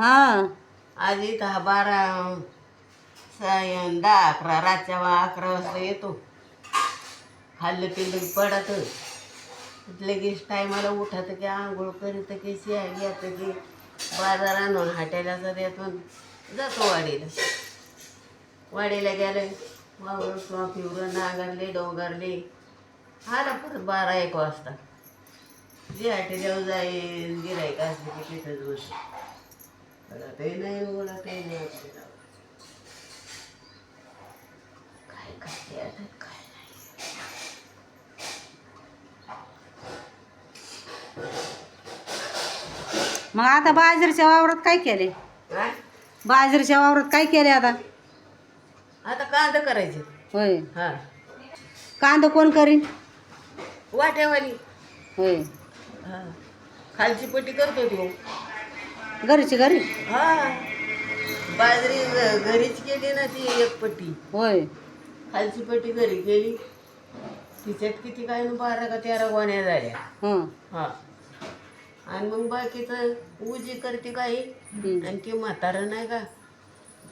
हां. आज इथं बारा साय दहा अकरा रातच्या वा- अकरा वाजता येतो. खाल्लं पिल्लं पडत. लगेच टायमाला उठत की आंघोळ करीत की शिया घेत की बाजार आणून जर येतो जातो वाडीला. वाडीला गेलं वावर किंवा फिवरं नांगरले डोंगरले. आला परत बारा एक वाजता. जे हाटेल्यावर जाईल गिरायक असले की तिथंच बस. कळतही नाही उघडतही नाही आपल्याला काय करते आता काय मग आता बाजरीच्या वावरात काय केले? बाजरीच्या वावरात काय केले आता? आता कांदा करायचे. होय. हा. कांदा कोण करीन? वाट्यावाली होय. हा. खालची पट्टी करतो तो. घरीची घरी? हा. बाजरी घ- घरीच केली ना ती एक पट्टी. होय. खालची पट्टी घरी केली. तिच्यात किती काय ना बारा का तेरा गोण्या झाल्या. हं. हा. आणि मग बाकीचं उजी करते काही. आणि ते म्हातारं नाही का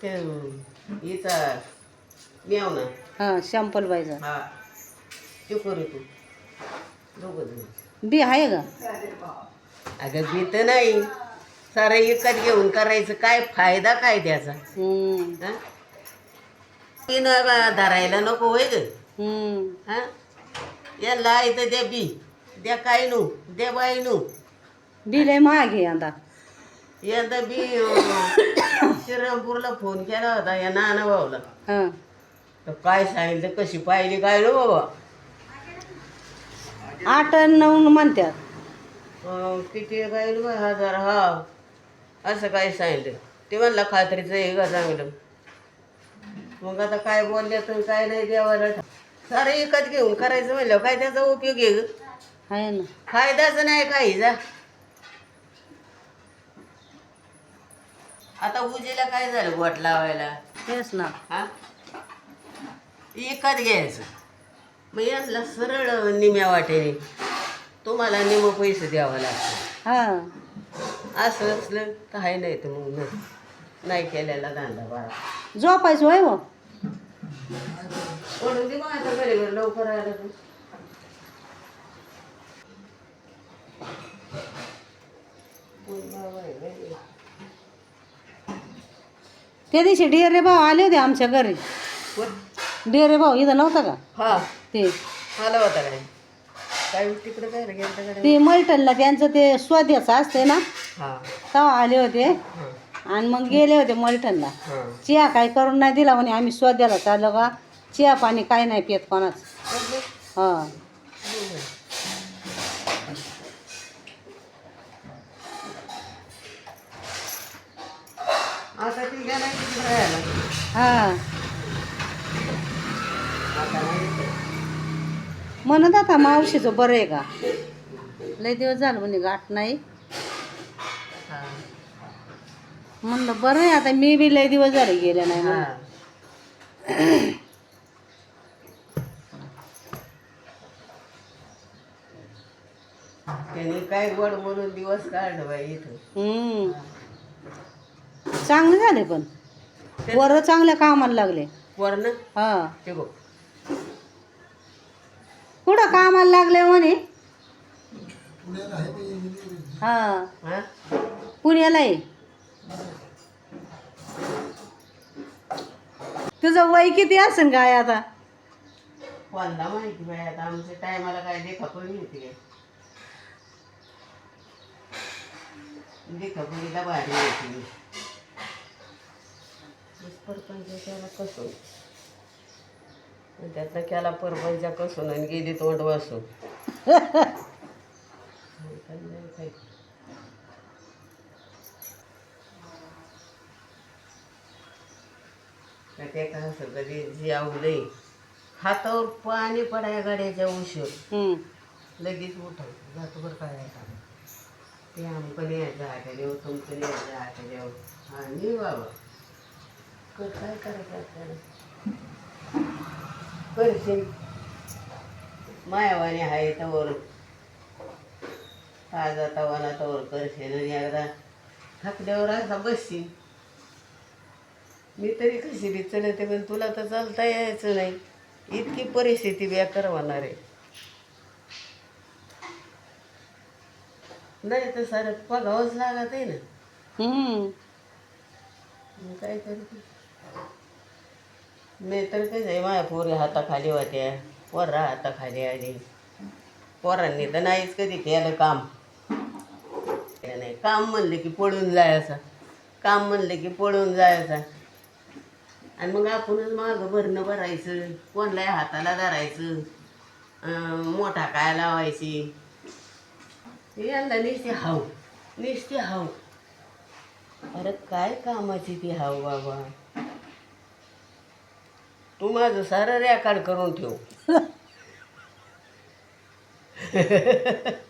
ते हिचा मेवना हा शॅम्पल पाहिजे हा. ते करतो दोघं बी आहे का? अगं मी तर नाही. सारं एकच घेऊन करायचं. काय फायदा काय त्याचा? हं. तिनं धरायला नको होय ग. हं. याला इथं द्या बी. द्या काय नू द्या बाई नू महाग आहे आता यंदा बी अं, श्रीरामपूरला फोन केला होता या नाना भाऊला. हं. तर काय सांगितलं कशी पाहिली काय नो बाबा? आठ आणि नऊ म्हणतात अं, किती काय बा, हजार हा. असं काय सांगितलं. ते म्हणलं खात्रीचं आहे का चांगलं. मग आता काय बोलले तर काय नाही देवाला. सारं एकच घेऊन करायचं म्हणलं काय त्याचा उपयोग आहे ग? आहे ना. फायदाच नाही काही जा आता उजेला काय झालं गोट लावायला? तेच ना. हा? एकच घ्यायचं. मग यांना सरळ निम्या वाटेने तुम्हाला निम पैसे द्यावं लागतं. हा. असं असलं आहे नाही तर मग नाही. केलेला धंदा बारा झोपायचं होय हो? दे मग आता घरी घरी लवकर आलं तू त्या दिवशी डेरे भाऊ आले होते आमच्या घरी. डेरे भाऊ इथं नव्हता का? हा. ते. आला होता काय काय तिकडे काय गेलं कडे ते मलटणला त्यांचं ते स्वद्याचं असते ना? तेव्हा आले होते. आणि मग गेले होते मलटणला. हा. चिया काय करून नाही दिला म्हणे आम्ही स्वद्याला चाललो का? चिया पाणी काय नाही पित कोणाच. हा. आता ती गेला तिकडे राहायला. हा. आता नाही. येत. म्हणत आता मावशीचं बरं आहे का? लय दिवस झालं म्हणे गाठ नाही हा. म्हणलं बरं आहे आता मी बी लय दिवस झाले गेले नाही हा. म्हणून. त्याने काय गोड बोलून दिवस बाई इथं. हम्म. चांगले झाले पण. वर चांगल्या कामाला लागले. वरण हा. ते बघ. कुठं कामाला लागले म्हणे? हा. हा? पुण्याला आहे. तुझं वय किती असेल काय आता? कोणाला माहिती बाई आता आमच्या टायमाला काय देखा पण मिळते काय? देखापुरीला भारी होती परपंच त्याला कसून? आणि त्यातनं केला परपंच कसून आणि गेली तोंड वासून ते का असं कधी जी आवडे हातावर पाणी पडाय गाड्याच्या उशीर. लगेच उठाय जातो बरं काय आता ते आमकडे यायचं आठवड्यावर तुमकडे यायचं हा नाही बाबा कर काय करायचं करशील? मायावाने आहे तवर. ताजा तवाना तवर करशील आणि एकदा थकल्यावर असा बसशील. मी तरी कशी बी चलते पण तुला तर चालता यायचं नाही. इतकी परिस्थिती बेकार होणार आहे. नाही तर सारं बघावंच लागत आहे ना. मग काय करते? मी तर कसं आहे माझ्या पोरी हाताखाली होत्या पोरा हाताखाली आली. पोरांनी तर नाहीच कधी केलं काम. नाही. काम म्हणलं की पळून जायचं. काम म्हणलं की पळून जायचं. आणि मग आपणच मागं भरणं भरायचं कोणलाही हाताला धरायचं मोठा काय लावायची. यंदा निसते हाव निसते हाव. अरे काय कामाची ती हाव बाबा. तू माझं सारं रेकॉर्ड करून ठेव.